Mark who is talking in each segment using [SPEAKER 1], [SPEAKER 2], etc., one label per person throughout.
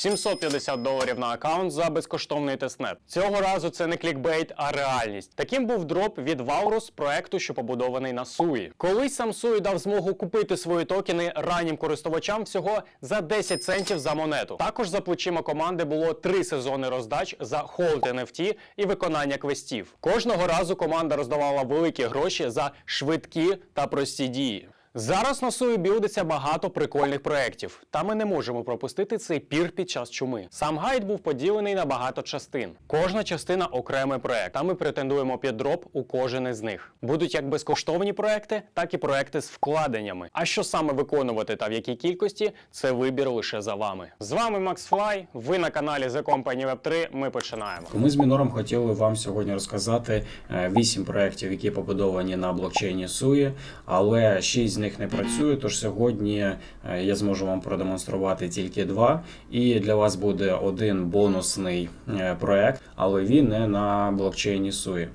[SPEAKER 1] 750 доларів на аккаунт за безкоштовний тестнет. Цього разу це не клікбейт, а реальність. Таким був дроп від Ваурус проекту, що побудований на Суї. Колись Суї дав змогу купити свої токени раннім користувачам всього за 10 центів за монету. Також за плечима команди було три сезони роздач за холд NFT і виконання квестів. Кожного разу команда роздавала великі гроші за швидкі та прості дії. Зараз на Суї білдиться багато прикольних проєктів, та ми не можемо пропустити цей пір під час чуми. Сам гайд був поділений на багато частин. Кожна частина окремий проект, та ми претендуємо під дроп у кожен із них. Будуть як безкоштовні проекти, так і проекти з вкладеннями. А що саме виконувати та в якій кількості, це вибір лише за вами. З вами Макс Флай. Ви на каналі The Company Web 3. Ми починаємо.
[SPEAKER 2] Ми з Мінором хотіли вам сьогодні розказати е, вісім проєктів, які побудовані на блокчейні Суї, але шість них не працює. Тож сьогодні е, я зможу вам продемонструвати тільки два. І для вас буде один бонусний е, проєкт, але він не на блокчейні Суї.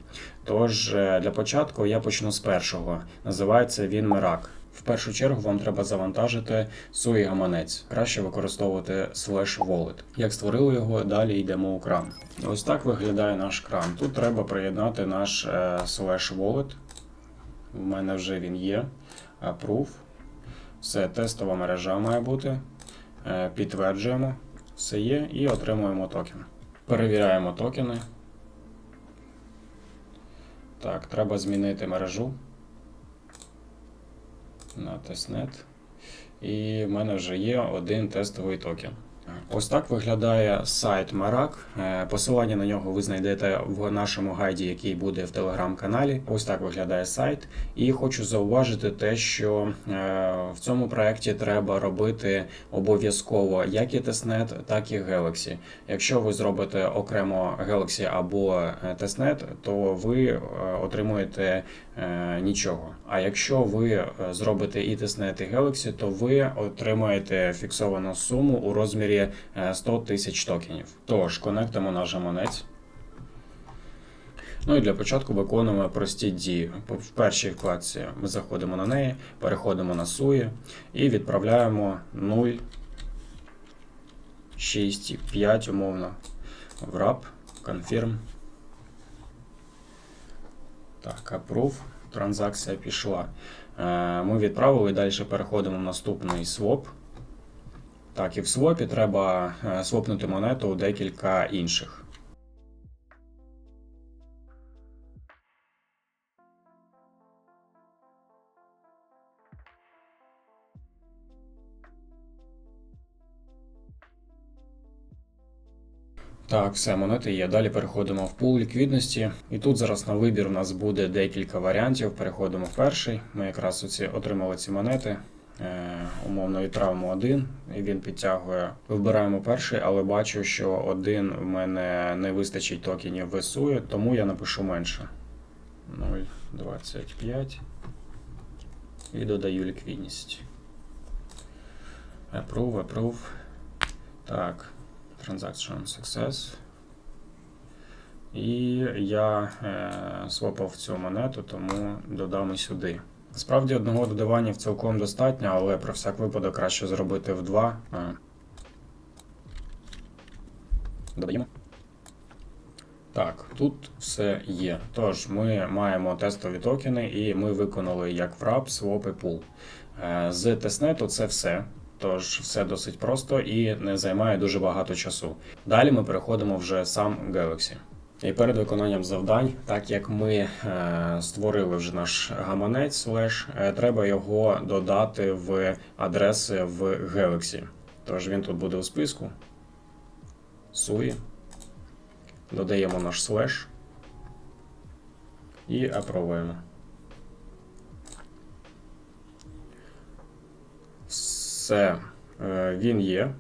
[SPEAKER 2] Тож е, для початку я почну з першого. Називається він Мерак. В першу чергу вам треба завантажити свій гаманець. Краще використовувати Slash Wallet. Як створили його, далі йдемо у кран. Ось так виглядає наш кран. Тут треба приєднати наш Slash Wallet. У мене вже він є. Approve. Все, тестова мережа має бути. Е, Підтверджуємо. Все є і отримуємо токен. Перевіряємо токени. Так, треба змінити мережу на тестнет. І в мене вже є один тестовий токен. Ось так виглядає сайт Марак. Е, Посилання на нього ви знайдете в нашому гайді, який буде в телеграм-каналі. Ось так виглядає сайт. І хочу зауважити те, що е, в цьому проєкті треба робити обов'язково як і тестнет, так і Galaxy. Якщо ви зробите окремо Galaxy або е, тестнет, то ви е, отримуєте е, нічого. А якщо ви е, зробите і тестнет, і Galaxy, то ви отримаєте фіксовану суму у розмірі е, 100 тисяч токенів. Тож, конектимо наш гаманець. Ну і для початку виконуємо прості дії. В першій вкладці ми заходимо на неї, переходимо на SUI і відправляємо 0, 6, 5 умовно в RAP, Confirm. Так, Approve. Транзакція пішла. Е, Ми відправили, далі переходимо в наступний своп. Так, і в свопі треба е, свопнути монету у декілька інших. Так, все, монети є. Далі переходимо в пул ліквідності. І тут зараз на вибір у нас буде декілька варіантів. Переходимо в перший. Ми якраз оці отримали ці монети. Е, умовно відправимо один, і він підтягує. Вибираємо перший, але бачу, що один в мене не вистачить токенів весує, тому я напишу менше. 0,25 і додаю ліквідність. Approve, approve. Так. Transaction Success. І я е, свопав цю монету, тому додам і сюди. Справді одного додавання цілком достатньо, але про всяк випадок краще зробити в два. Додаємо. Так, тут все є. Тож, ми маємо тестові токени, і ми виконали як в RAP, swap і pool. Е, З тестнету це все. Тож все досить просто і не займає дуже багато часу. Далі ми переходимо вже сам Galaxy. І перед виконанням завдань, так як ми е, створили вже наш гаманець слеш, треба його додати в адреси в Galaxy. Тож він тут буде у списку. SUI. Додаємо наш слеш і апробуємо. Все, е, він є.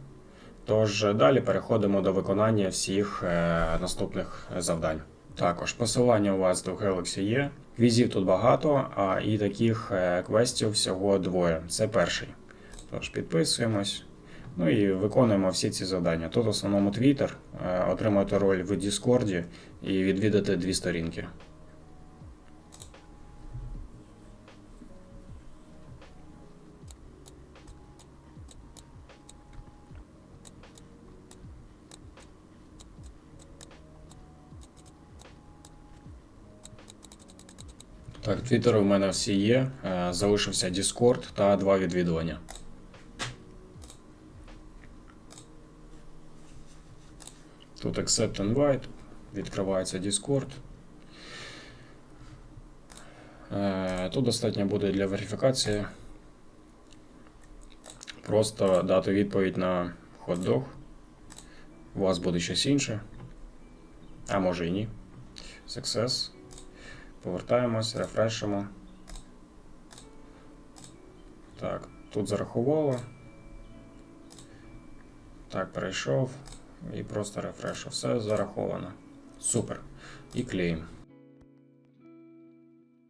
[SPEAKER 2] Тож далі переходимо до виконання всіх е, наступних завдань. Також посилання у вас до Galaxy є. Квізів тут багато, а і таких е, квестів всього двоє. Це перший. Тож підписуємось. Ну і виконуємо всі ці завдання. Тут в основному Twitter, е, отримати роль в Discord і відвідати дві сторінки. Так, твіттери у мене всі є. Е, Залишився Discord та два відвідування. Тут Accept Invite, відкривається Discord. Е, Тут достатньо буде для верифікації. Просто дати відповідь на хот-дог. У вас буде щось інше. А може і ні. Success. Повертаємось, рефрешимо. Так, тут зарахувало. Так, перейшов. І просто рефрешу. Все зараховано. Супер. І клеїм.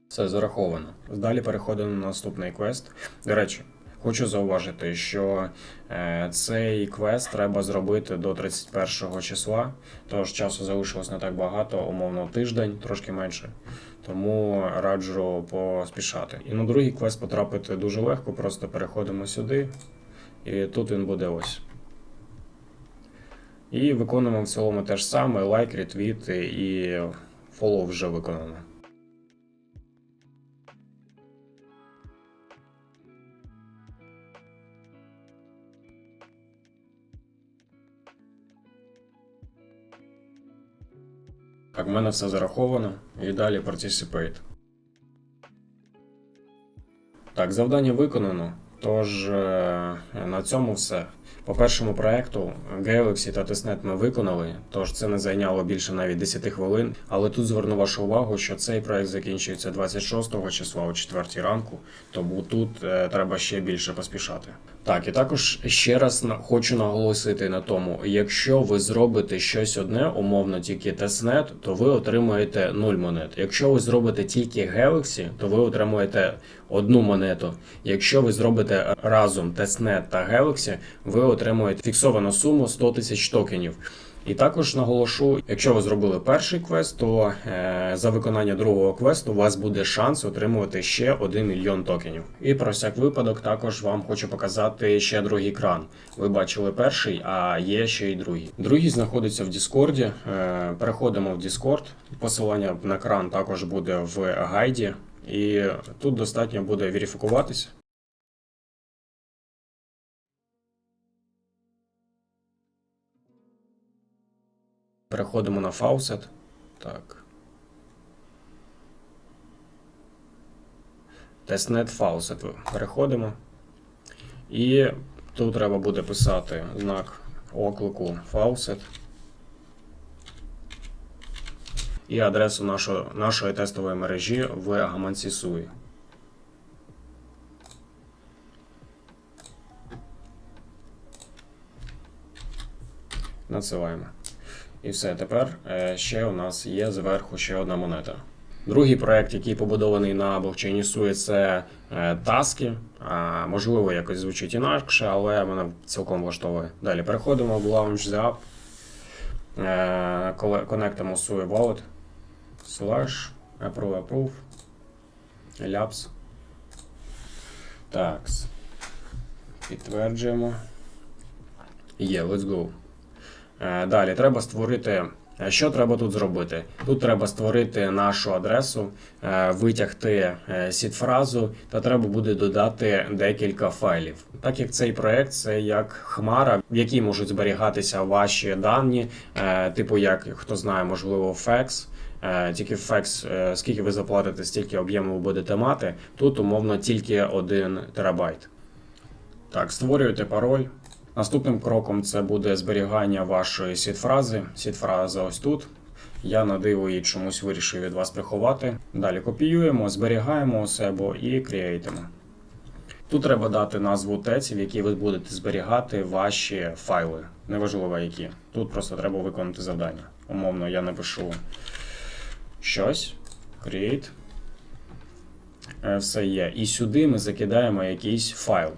[SPEAKER 2] Все зараховано. Далі переходимо на наступний квест. До речі, хочу зауважити, що е, цей квест треба зробити до 31 числа. Тож часу залишилось не так багато, умовно тиждень, трошки менше. Тому раджу поспішати. І на другий квест потрапити дуже легко, просто переходимо сюди, і тут він буде ось. І виконуємо в цілому те ж саме: лайк, ретвіт і фоллоу вже виконано. Так, в мене все зараховано. І далі Participate. Так, завдання виконано. Тож е, на цьому все. По першому проекту Galaxy та Testnet ми виконали, тож це не зайняло більше навіть 10 хвилин. Але тут зверну вашу увагу, що цей проект закінчується 26 числа о 4 ранку, тому тут е, треба ще більше поспішати. Так, і також ще раз хочу наголосити на тому, якщо ви зробите щось одне, умовно тільки Testnet, то ви отримаєте 0 монет. Якщо ви зробите тільки Galaxy, то ви отримуєте одну монету. Якщо ви зробите разом Testnet та Galaxy, ви отримуєте фіксовану суму 100 тисяч токенів. І також наголошу, якщо ви зробили перший квест, то е, за виконання другого квесту у вас буде шанс отримувати ще 1 мільйон токенів. І про всяк випадок також вам хочу показати ще другий кран. Ви бачили перший, а є ще й другий. Другий знаходиться в Діскорді. Е, переходимо в Discord. Посилання на кран також буде в гайді. І тут достатньо буде верифікуватися. Переходимо на фаусет. Так. Тестнет фаусет. Переходимо. І тут треба буде писати знак оклику фаусет. І адресу нашої, нашої тестової мережі в гаманці SUI. Надсилаємо. І все, тепер е, ще у нас є зверху ще одна монета. Другий проект, який побудований на блокчейні SUI, це е, таски. Можливо, якось звучить інакше, але мене цілком влаштовує. Далі переходимо в Launch the App. Е, Конектимо SUI Wallet. Slash approve approve. Labs. Так. Підтверджуємо. Є, let's go. Е, Далі треба створити. е, Що треба тут зробити? Тут треба створити нашу адресу, е, витягти сід-фразу, та треба буде додати декілька файлів. Так як цей проект це як хмара, в якій можуть зберігатися ваші дані, типу як хто знає, можливо. Е, Тільки е, скільки ви заплатите, стільки об'єму ви будете мати. Тут умовно тільки 1 терабайт. Так, створюєте пароль. Наступним кроком це буде зберігання вашої сід-фрази. Сід-фраза ось тут. Я на диво її чомусь вирішив від вас приховати. Далі копіюємо, зберігаємо себе і креатимо. Тут треба дати назву теці, в якій ви будете зберігати ваші файли. Неважливо які. Тут просто треба виконати завдання. Умовно, я напишу щось. Create. Е, Все є. І сюди ми закидаємо якийсь файл.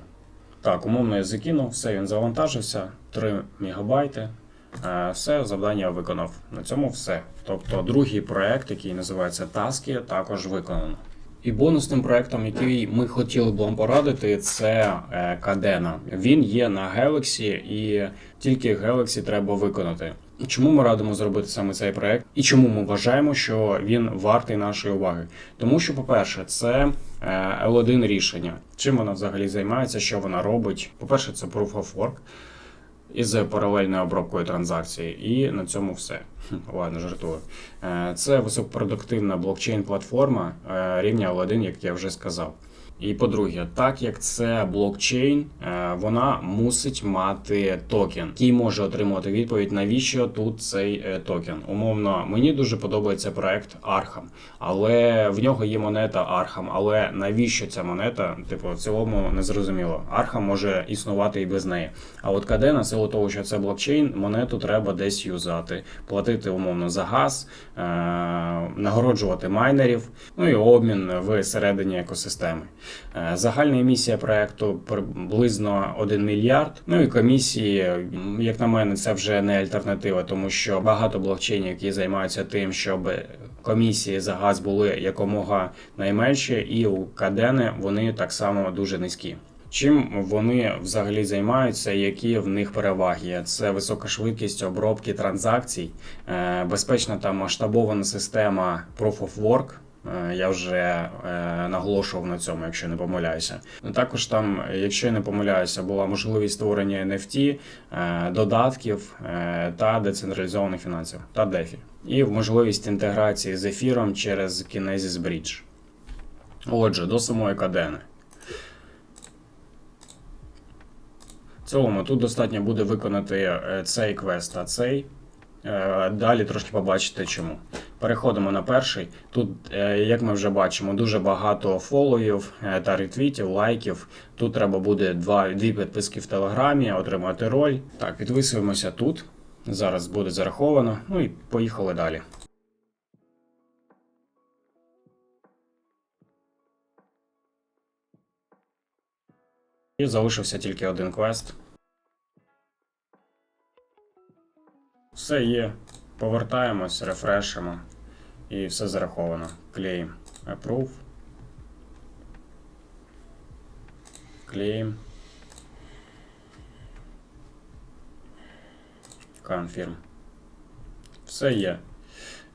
[SPEAKER 2] Так, умовно я закинув, все, він завантажився, 3 мегабайти. Е, Все, завдання виконав. На цьому все. Тобто другий проект, який називається Таски, також виконано. І бонусним проектом, який ми хотіли б вам порадити, це е, Cadena. Він є на Galaxy і тільки Galaxy треба виконати. Чому ми радимо зробити саме цей проект? І чому ми вважаємо, що він вартий нашої уваги? Тому що, по-перше, це L1 рішення. Чим вона взагалі займається, що вона робить? По-перше, це Proof of Work із паралельною обробкою транзакцій, і на цьому все. Ладно, жартую. Е, Це високопродуктивна блокчейн-платформа е, рівня L1, як я вже сказав. І по-друге, так як це блокчейн, е, вона мусить мати токен, який може отримати відповідь, навіщо тут цей е, токен. Умовно, мені дуже подобається проект Arkham, але в нього є монета Arkham. Але навіщо ця монета? Типу, в цілому не зрозуміло. Arkham може існувати і без неї. А от Cadena, силу того, що це блокчейн, монету треба десь юзати, платити умовно за газ, е- нагороджувати майнерів, ну і обмін в середині екосистеми. Е, Загальна емісія проекту приблизно 1 мільярд. Ну і комісії, як на мене, це вже не альтернатива, тому що багато блокчейнів, які займаються тим, щоб комісії за газ були якомога найменші, і у Кадени вони так само дуже низькі. Чим вони взагалі займаються, які в них переваги? Це висока швидкість обробки транзакцій, е, безпечна та масштабована система Proof of Work. Е, Я вже е, наголошував на цьому, якщо не помиляюся. Ну, Також там, якщо я не помиляюся, була можливість створення NFT, е, додатків та децентралізованих фінансів та DeFi. І можливість інтеграції з ефіром через Kinesis Bridge. Отже, до самої кадени. В цілому тут достатньо буде виконати цей квест та цей. Далі трошки побачите чому. Переходимо на перший. Тут, е, як ми вже бачимо, дуже багато фоловів е, та ретвітів, лайків. Тут треба буде два, дві підписки в Телеграмі, отримати роль. Так, підписуємося тут. Зараз буде зараховано. Ну і поїхали далі. І залишився тільки один квест. Все є. Повертаємось, рефрешимо. І все зараховано. Клеїм. Approve. Клеїм. Confirm. Все є.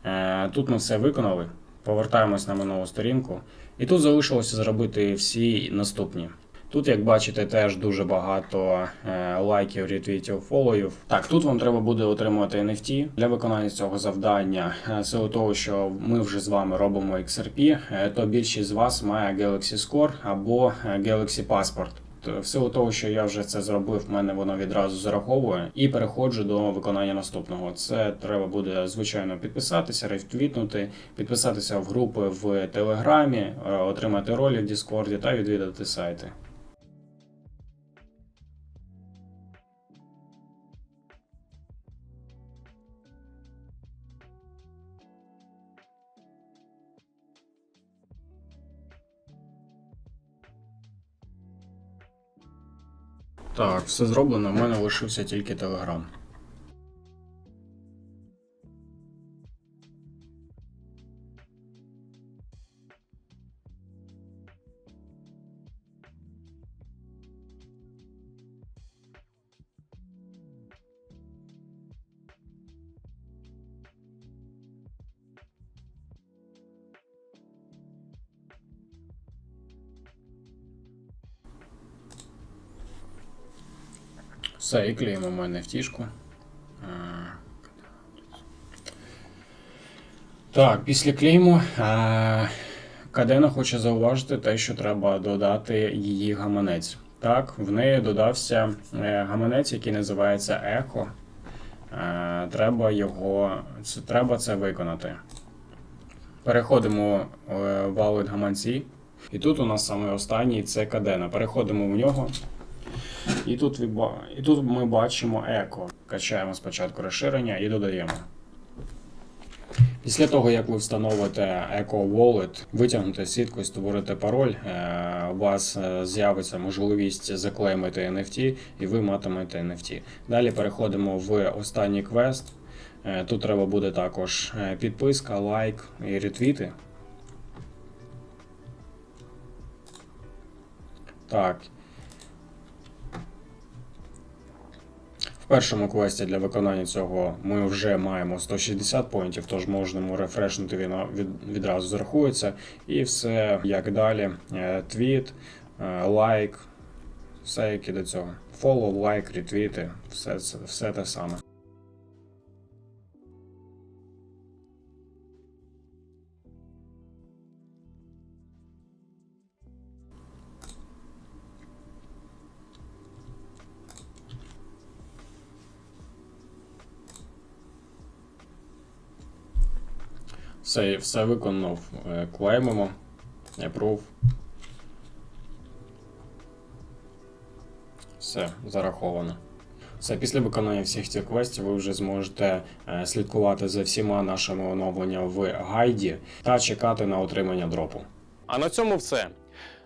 [SPEAKER 2] Е, Тут ми все виконали. Повертаємось на минулу сторінку. І тут залишилося зробити всі наступні. Тут, як бачите, теж дуже багато е, лайків, ретвітів, фолоїв. Так, тут вам треба буде отримувати NFT. Для виконання цього завдання, е, силу того, що ми вже з вами робимо XRP, е, то більшість з вас має Galaxy Score або Galaxy Passport. В силу того, що я вже це зробив, в мене воно відразу зараховує і переходжу до виконання наступного. Це треба буде звичайно підписатися, ретвітнути, підписатися в групи в Телеграмі, отримати ролі в Діскорді та відвідати сайти. Так, все зроблено. У мене лишився тільки Телеграм. Все, і клеїмо в мене втішку. Е, Так, після клейму е, Кадена хоче зауважити те, що треба додати її гаманець. Так, в неї додався е, гаманець, який називається Echo. Е, Треба його, це, треба це виконати. Переходимо в Wallet гаманці. І тут у нас саме останній це Кадена. Переходимо в нього. І тут, і тут ми бачимо еко. Качаємо спочатку розширення і додаємо. Після того, як ви встановите Echo Wallet, витягнете сітку і створите пароль, е, у вас е, з'явиться можливість заклеймити NFT, і ви матимете NFT. Далі переходимо в останній квест. Е, Тут треба буде також підписка, лайк і ретвіти. Так. Першому квесті для виконання цього ми вже маємо 160 поінтів, тож можемо рефрешнути він від, відразу зарахується. І все як далі. Е, Твіт, е, лайк, все як і до цього. Follow, лайк, ретвіти, все, все те саме. Все, все виконав. Е, Клеймимо. Approve. Все, зараховано. Все, після виконання всіх цих квестів ви вже зможете е, слідкувати за всіма нашими оновленнями в гайді та чекати на отримання дропу.
[SPEAKER 1] А на цьому все.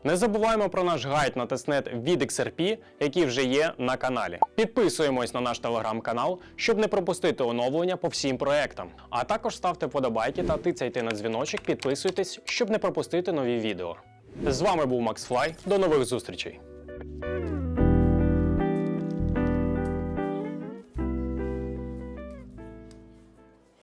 [SPEAKER 1] Не забуваємо про наш гайд на тестнет від XRP, який вже є на каналі. Підписуємось на наш телеграм-канал, щоб не пропустити оновлення по всім проектам. А також ставте подобайки та тицяйте на дзвіночок, підписуйтесь, щоб не пропустити нові відео. З вами був Макс Флай. До нових зустрічей!